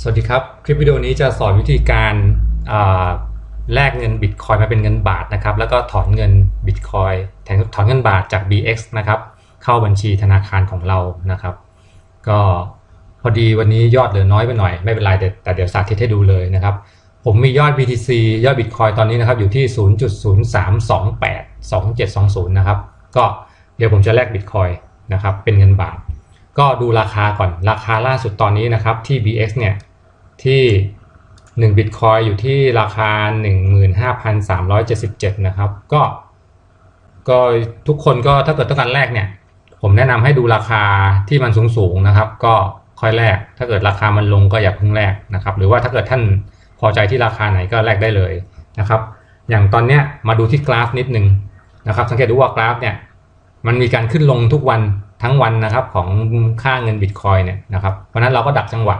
สวัสดีครับ คลิปวิดีโอนี้จะสอนวิธีการแลกเงินบิตคอยมาเป็นเงินบาทนะครับ แล้วก็ถอนเงินบิตคอยแทนถอนเงินบาทจาก BX นะครับ เข้าบัญชีธนาคารของเรานะครับ ก็พอดีวันนี้ยอดเหลือน้อยไปหน่อยไม่เป็นไรแต่เดี๋ยวสาธิตให้ดูเลยนะครับ ผมมียอด BTC ยอดบิตคอยตอนนี้นะครับอยู่ที่ 0.03282720 นะครับ ก็เดี๋ยวผมจะแลกบิตคอยนะครับเป็นเงินบาท ก็ดูราคาก่อนราคาล่าสุดตอนนี้นะครับที่ BX เนี่ยที่1บิตคอยอยู่ที่ราคา 15,377 นะครับ ก็ก็ทุกคนก็ถ้าเกิดต้องการแลกเนี่ย ผมแนะนำให้ดูราคาที่มันสูงสูงนะครับ ก็ค่อยแลกถ้าเกิดราคามันลงก็อย่าเพิ่งแลกนะครับ หรือว่าถ้าเกิดท่านพอใจที่ราคาไหนก็แลกได้เลยนะครับ อย่างตอนเนี้ยมาดูที่กราฟนิดนึงนะครับ สังเกตดูว่ากราฟเนี่ยมันมีการขึ้นลงทุกวัน ทั้งวันนะครับของค่าเงินบิตคอยเนี่ยนะครับเพราะนั้นเราก็ดักจังหวะ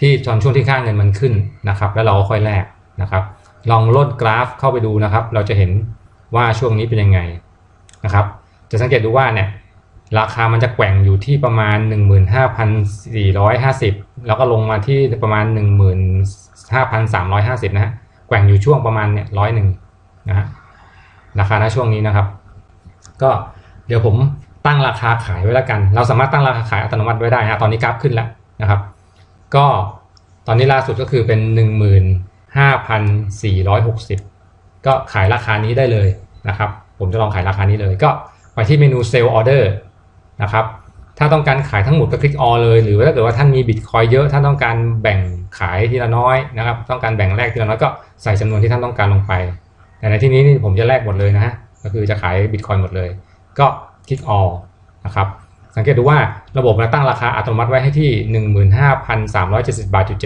ที่ตอนช่วงที่ค่าเงินมันขึ้นนะครับ แล้วเราก็ค่อยแลกนะครับ ลองลดกราฟเข้าไปดูนะครับ เราจะเห็นว่าช่วงนี้เป็นยังไงนะครับ จะสังเกตดูว่าเนี่ยราคามันจะแกว่งอยู่ที่ประมาณ 15,450 แล้วก็ลงมาที่ประมาณ 15,350 นะฮะแกว่งอยู่ช่วงประมาณเนี่ยร้อยหนึ่งนะฮะราคาณช่วงนี้นะครับ ก็เดี๋ยวผม ตั้งราคาขายไว้แล้วกัน เราสามารถตั้งราคาขายอัตโนมัติไว้ได้ฮะตอนนี้กราฟขึ้นแล้วนะครับ ก็ตอนนี้ล่าสุดก็คือเป็น 15,460 ก็ขายราคานี้ได้เลยนะครับ ผมจะลองขายราคานี้เลย ก็ไปที่เมนู Sell Order นะครับถ้าต้องการขายทั้งหมดก็คลิก All เลย หรือว่าถ้าเกิดว่าท่านมีบิตคอยเยอะท่านต้องการแบ่งขายทีละน้อยนะครับ ต้องการแบ่งแลกทีละน้อยก็ใส่จำนวนที่ท่านต้องการลงไป แต่ในที่นี้นี่ผมจะแลกหมดเลยนะฮะก็คือจะขายบิตคอยหมดเลย ก็ คลิก All นะครับสังเกตดูว่าระบบเราตั้งราคาอัตโนมัติไว้ให้ที่ 15,370บาทจุด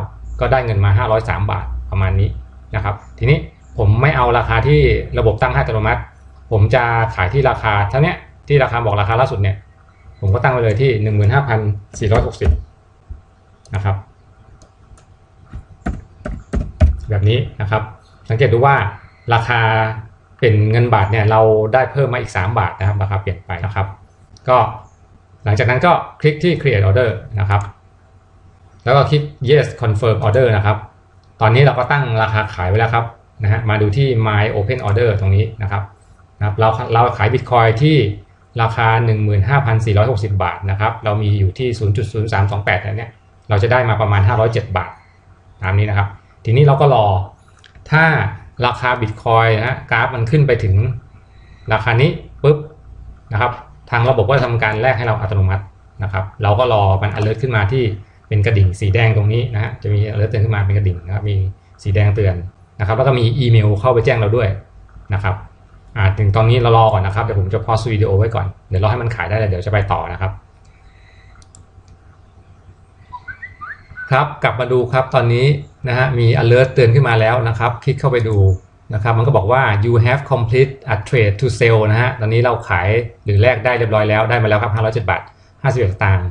79 ก็ได้เงินมา 503 บาทประมาณนี้นะครับ ทีนี้ผมไม่เอาราคาที่ระบบตั้งให้อัตโนมัติ ผมจะขายที่ราคาเท่านี้ที่ราคาบอกราคาล่าสุดเนี่ย ผมก็ตั้งไว้เลยที่ 15,460 นะครับ แบบนี้นะครับ สังเกตดูว่าราคา เป็นเงินบาทเนี่ยเราได้เพิ่มมาอีก 3 บาทนะครับราคาเปลี่ยนไปนะครับ ก็หลังจากนั้นก็คลิกที่ create order นะครับ แล้วก็คลิก yes confirm order นะครับ ตอนนี้เราก็ตั้งราคาขายไว้แล้วครับนะฮะมาดูที่ my open order ตรงนี้นะครับนะครับเราเราขาย bitcoin ที่ราคา 15,460 บาทนะครับ เรามีอยู่ที่ 0.0328แล้วเนี่ยเราจะได้มาประมาณ 507 บาท ตามนี้นะครับ ทีนี้เราก็รอถ้า ราคา bitcoin นะกราฟมันขึ้นไปถึงราคานี้ปุ๊บนะครับ ทางระบบก็จะทำการแลกให้เราอัตโนมัตินะครับ เราก็รอมัน alert ขึ้นมาที่เป็นกระดิ่งสีแดงตรงนี้นะฮะจะมี alert เตือนขึ้นมาเป็นกระดิ่งนะครับ มีสีแดงเตือนนะครับ แล้วก็มีอีเมลเข้าไปแจ้งเราด้วยนะครับอ่าถึงตอนนี้เรารอก่อนนะครับเดี๋ยวผมจะพอสวิดีโอไว้ก่อนเดี๋ยวรอให้มันขายได้แล้วเดี๋ยวจะไปต่อนะครับ ครับกลับมาดูครับตอนนี้ นะฮะมี alert เตือนขึ้นมาแล้วนะครับ คลิกเข้าไปดูนะครับ มันก็บอกว่า you have complete a trade to sell นะฮะตอนนี้เราขายหรือแลกได้เรียบร้อยแล้วได้มาแล้วครับ507บาท51สตางค์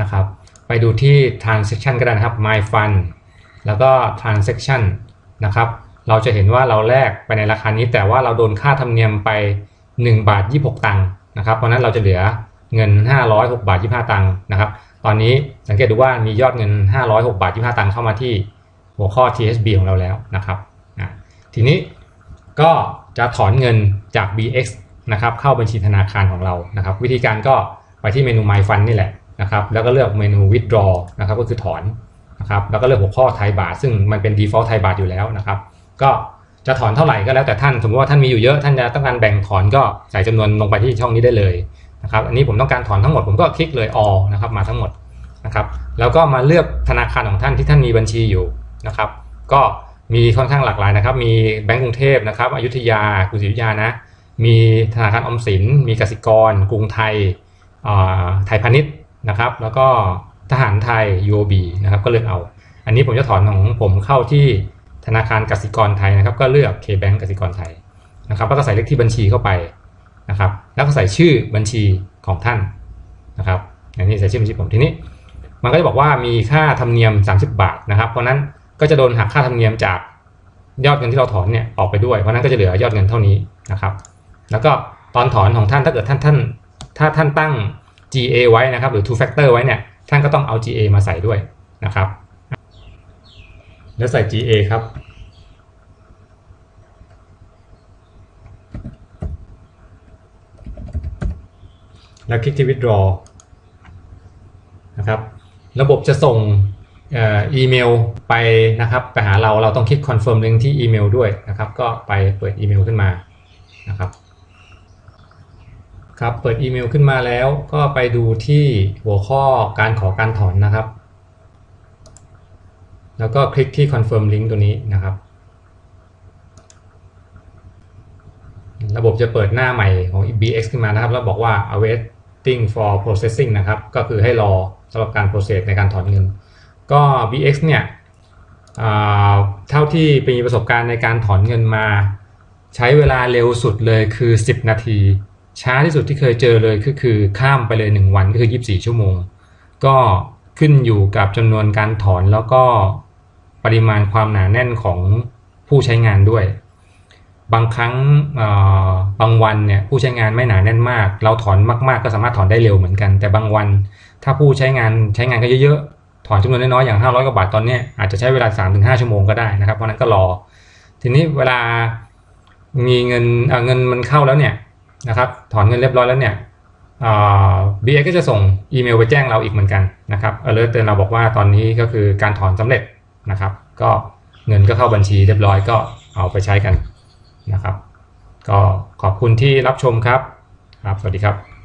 นะครับ ไปดูที่ transaction ก็ได้นะครับ my fund แล้วก็ transaction นะครับเราจะเห็นว่าเราแลกไปในราคานี้ แต่ว่าเราโดนค่าธรรมเนียมไป 1 บาท 26 ตังค์นะครับ เพราะนั้นเราจะเหลือเงิน 506 บาท 25 ตังค์นะครับ ตอนนี้สังเกตดูว่ามียอดเงิน 506 บาท 25 ตังค์เข้ามาที่ หัวข้อ TSB ของเราแล้วนะครับทีนี้ก็จะถอนเงินจาก BX นะครับเข้าบัญชีธนาคารของเรานะครับ วิธีการก็ไปที่เมนู My Fund นี่แหละนะครับ แล้วก็เลือกเมนู Withdraw นะครับก็คือถอนนะครับแล้วก็เลือกหัวข้อไทยบาท ซึ่งมันเป็น default ไทยบาทอยู่แล้วนะครับ ก็จะถอนเท่าไหร่ก็แล้วแต่ท่าน สมมติว่าท่านมีอยู่เยอะท่านจะต้องการแบ่งถอนก็ใส่จำนวนลงไปที่ช่องนี้ได้เลยนะครับ อันนี้ผมต้องการถอนทั้งหมดผมก็คลิกเลย all นะครับมาทั้งหมดนะครับ แล้วก็มาเลือกธนาคารของท่านที่ท่านมีบัญชีอยู่ นะครับ ก็มีค่อนข้างหลากหลายนะครับ มีแบงก์กรุงเทพนะครับอยุธยากรุงศรีอยุธยานะ มีธนาคารอมสิน มีกสิกร กรุงไทยไทยพาณิชย์นะครับ แล้วก็ทหารไทย UOB นะครับ ก็เลือกเอา อันนี้ผมจะถอนของผมเข้าที่ธนาคารกสิกรไทยนะครับ ก็เลือก K-Bank กสิกรไทยนะครับ แล้วก็ใส่เลขที่บัญชีเข้าไปนะครับ แล้วก็ใส่ชื่อบัญชีของท่านนะครับอันนี้ใส่ชื่อบัญชีผมทีนี้ มันก็จะบอกว่ามีค่าธรรมเนียม 30 บาทนะครับ เพราะนั้น ก็จะโดนหักค่าธรรมเนียมจากยอดเงินที่เราถอนเนี่ยออกไปด้วยเพราะนั้นก็จะเหลือยอดเงินเท่านี้นะครับ แล้วก็ตอนถอนของท่านถ้าเกิดท่านท่านถ้าท่านตั้ง GA ไว้นะครับ หรือ two factor ไว้เนี่ยท่านก็ต้องเอา GA มาใส่ด้วยนะครับ แล้วใส่ GA ครับแล้วคลิกที่ withdraw นะครับ ระบบจะส่ง อีเมลไปนะครับไปหาเราเราต้องคลิก confirm link ที่อีเมลด้วยนะครับ ก็ไปเปิดอีเมลขึ้นมานะครับครับเปิดอีเมลขึ้นมาแล้วก็ไปดูที่หัวข้อการขอการถอนนะครับ แล้วก็คลิกที่ confirm link ตัวนี้นะครับ ระบบจะเปิดหน้าใหม่ของ BX ขึ้นมานะครับ แล้วบอกว่า awaiting for processing นะครับ ก็คือให้รอสำหรับการ process ในการถอนเงิน ก็ BX เนี่ยเท่าที่มีประสบการณ์ในการถอนเงินมา ใช้เวลาเร็วสุดเลยคือ 10 นาที ช้าที่สุดที่เคยเจอเลยก็คือข้ามไปเลย 1 วันก็คือ 24 ชั่วโมง ก็ขึ้นอยู่กับจำนวนการถอนแล้วก็ปริมาณความหนาแน่นของผู้ใช้งานด้วย บางครั้งบางวันเนี่ยผู้ใช้งานไม่หนาแน่นมาก เราถอนมาก ๆ ก็สามารถถอนได้เร็วเหมือนกัน แต่บางวันถ้าผู้ใช้งานใช้งานก็เยอะ ถอนจำนวนน้อยๆอย่าง 500กว่าบาทตอนนี้อาจจะใช้เวลา 3-5 ชั่วโมงก็ได้นะครับเพราะนั้นก็รอ ทีนี้เวลามีเงินเเงินมันเข้าแล้วเนี่ยนะครับถอนเงินเรียบร้อยแล้วเนี่ยบีเอก็จะส่งอีเมลไปแจ้งเราอีกเหมือนกันนะครับเออเตือนเราบอกว่าตอนนี้ก็คือการถอนสำเร็จนะครับ ก็เงินก็เข้าบัญชีเรียบร้อยก็เอาไปใช้กันนะครับ ก็ขอบคุณที่รับชมครับครับ สวัสดีครับ